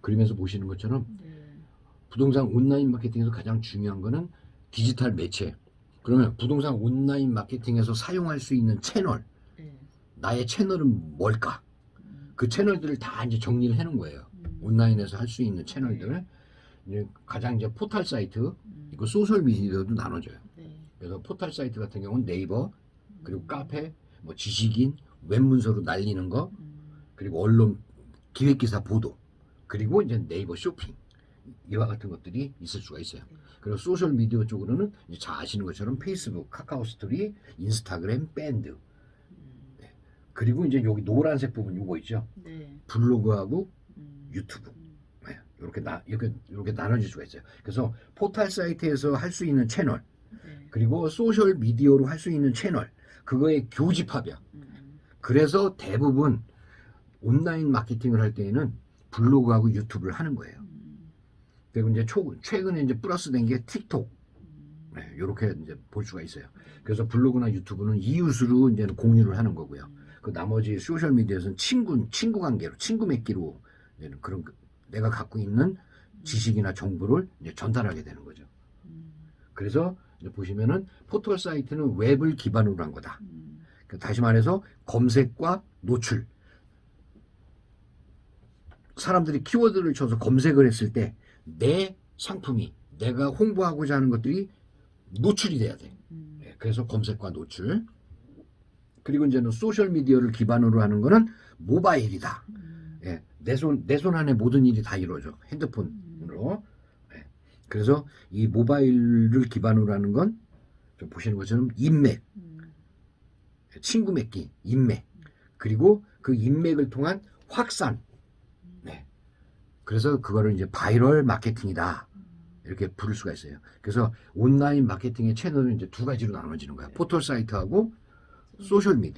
그림에서 보시는 것처럼 네. 부동산 온라인 마케팅에서 가장 중요한 거는 디지털 매체. 그러면 부동산 온라인 마케팅에서 사용할 수 있는 채널, 네. 나의 채널은 뭘까? 음, 그 채널들을 다 이제 정리를 해놓은 거예요. 음, 온라인에서 할 수 있는 채널들. 이제 가장 이제 포털 사이트, 음, 이거 소셜 미디어도 나눠져요. 네. 그래서 포털 사이트 같은 경우는 네이버, 그리고 음, 카페, 뭐 지식인, 웹문서로 날리는 거, 음, 그리고 언론 기획기사 보도, 그리고 이제 네이버 쇼핑 이와 같은 것들이 있을 수가 있어요. 그리고 소셜 미디어 쪽으로는 이제 잘 아시는 것처럼 페이스북, 카카오 스토리, 인스타그램, 밴드, 음, 그리고 이제 여기 노란색 부분 요거 있죠. 네. 블로그하고 음, 유튜브. 음, 네, 이렇게 나 이렇게 이렇게 나눠질 수가 있어요. 그래서 포털 사이트에서 할 수 있는 채널, 네. 그리고 소셜 미디어로 할 수 있는 채널, 그거의 교집합이야. 음, 그래서 대부분 온라인 마케팅을 할 때에는 블로그하고 유튜브를 하는 거예요. 음, 그리고 이제 초, 최근에 이제 플러스된 게 틱톡, 음, 네, 이렇게 이제 볼 수가 있어요. 그래서 블로그나 유튜브는 이웃으로 이제 공유를 하는 거고요. 음, 그 나머지 소셜 미디어에서는 친구, 친구 관계로, 친구 맺기로 이제 그런 그- 내가 갖고 있는 지식이나 정보를 이제 전달하게 되는 거죠. 음, 그래서 이제 보시면은 포털 사이트는 웹을 기반으로 한 거다. 음, 그 다시 말해서 검색과 노출. 사람들이 키워드를 쳐서 검색을 했을 때 내 상품이 내가 홍보하고자 하는 것들이 노출이 돼야 돼. 음, 예, 그래서 검색과 노출. 그리고 이제는 소셜 미디어를 기반으로 하는 거는 모바일이다. 음, 예, 내손 내 손 안에 모든 일이 다 이루어져. 핸드폰으로. 예. 그래서 이 모바일을 기반으로 하는 건좀 보시는 것처럼 인맥, 음, 친구 맺기, 인맥, 그리고 그 인맥을 통한 확산. 네. 그래서 그거를 이제 바이럴 마케팅이다. 이렇게 부를 수가 있어요. 그래서 온라인 마케팅의 채널은 이제 두 가지로 나눠지는 거야. 포털 사이트하고 소셜 미디어.